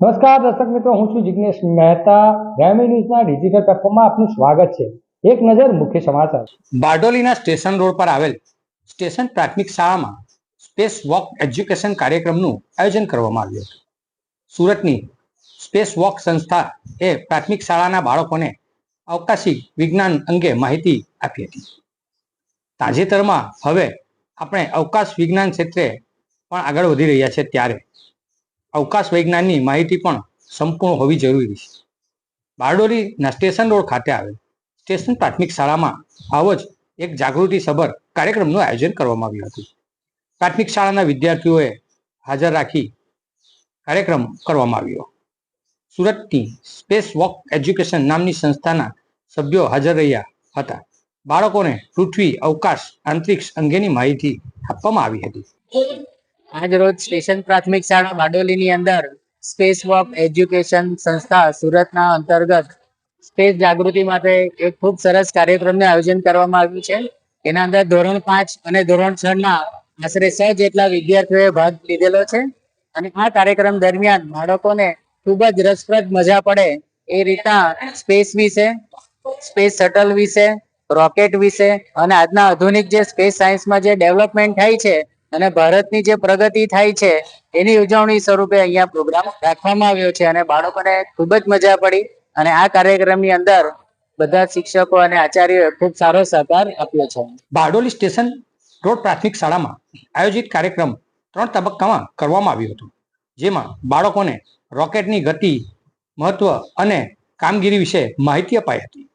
નમસ્કાર દર્શક મિત્રો, હું છું જિગ્નેશ મહેતા. ગ્રામી ન્યૂઝના ડિજિટલ પ્લેટફોર્મમાં આપનું સ્વાગત છે. એક નજર મુખ્ય સમાચાર. બારડોલીના સ્ટેશન રોડ પર આવેલ સ્ટેશન પ્રાથમિક શાળામાં સ્પેસ વોક એજ્યુકેશન કાર્યક્રમનું આયોજન કરવામાં આવ્યું હતું. સુરતની સ્પેસ વોક સંસ્થા એ પ્રાથમિક શાળાના બાળકોને અવકાશી વિજ્ઞાન અંગે માહિતી આપી હતી. તાજેતરમાં હવે આપણે અવકાશ વિજ્ઞાન ક્ષેત્રે પણ આગળ વધી રહ્યા છે ત્યારે અવકાશ વૈજ્ઞાનની માહિતી પણ સંપૂર્ણ હોવી જરૂરી છે. બારડોલીના સ્ટેશન રોડ ખાતે આવેલ સ્ટેશન પ્રાથમિક શાળામાં આવો જ એક જાગૃતિ સભર કાર્યક્રમનું આયોજન કરવામાં આવ્યું હતું. પ્રાથમિક શાળાના વિદ્યાર્થીઓએ હાજર રાખી કાર્યક્રમ કરવામાં આવ્યો. સુરતની સ્પેસ વોક એજ્યુકેશન નામની સંસ્થાના સભ્યો હાજર રહ્યા હતા. બાળકોને પૃથ્વી અવકાશ અંતરિક્ષ અંગેની માહિતી આપવામાં આવી હતી. આજ રોજ સ્ટેશન પ્રાથમિક શાળા બારડોલીની અંદર સ્પેસ વોક એજ્યુકેશન સંસ્થા સુરતના અંતર્ગત સ્પેસ જાગૃતિ માટે એક ખૂબ સરસ કાર્યક્રમનું આયોજન કરવામાં આવ્યું છે. એના અંદર ધોરણ પાંચ અને ધોરણ છ ના આશરે સો જેટલા વિદ્યાર્થીઓએ ભાગ લીધેલો છે. અને આ કાર્યક્રમ દરમિયાન બાળકોને ખૂબ જ રસપ્રદ મજા પડે એ રીતના સ્પેસ વિશે સ્પેસ શટલ વિશે રોકેટ વિશે અને આજના આધુનિક જે સ્પેસ સાયન્સમાં જે ડેવલપમેન્ટ થાય છે અને ભારતની જે પ્રગતિ થાય છે, એની ઉજવણી સ્વરૂપે અહીંયા પ્રોગ્રામ રાખવામાં આવ્યો છે અને બાળકોને ખૂબ જ મજા પડી અને આ કાર્યક્રમની અંદર બધા શિક્ષકો અને આચાર્યોએ ખૂબ સારો સહકાર આપ્યો છે. બારડોલી સ્ટેશન રોડ પ્રાથમિક શાળામાં આયોજિત કાર્યક્રમ ત્રણ તબક્કામાં કરવામાં આવ્યો હતો, જેમાં બાળકોને રોકેટની ગતિ, મહત્વ અને કામગીરી વિશે માહિતી અપાઈ હતી.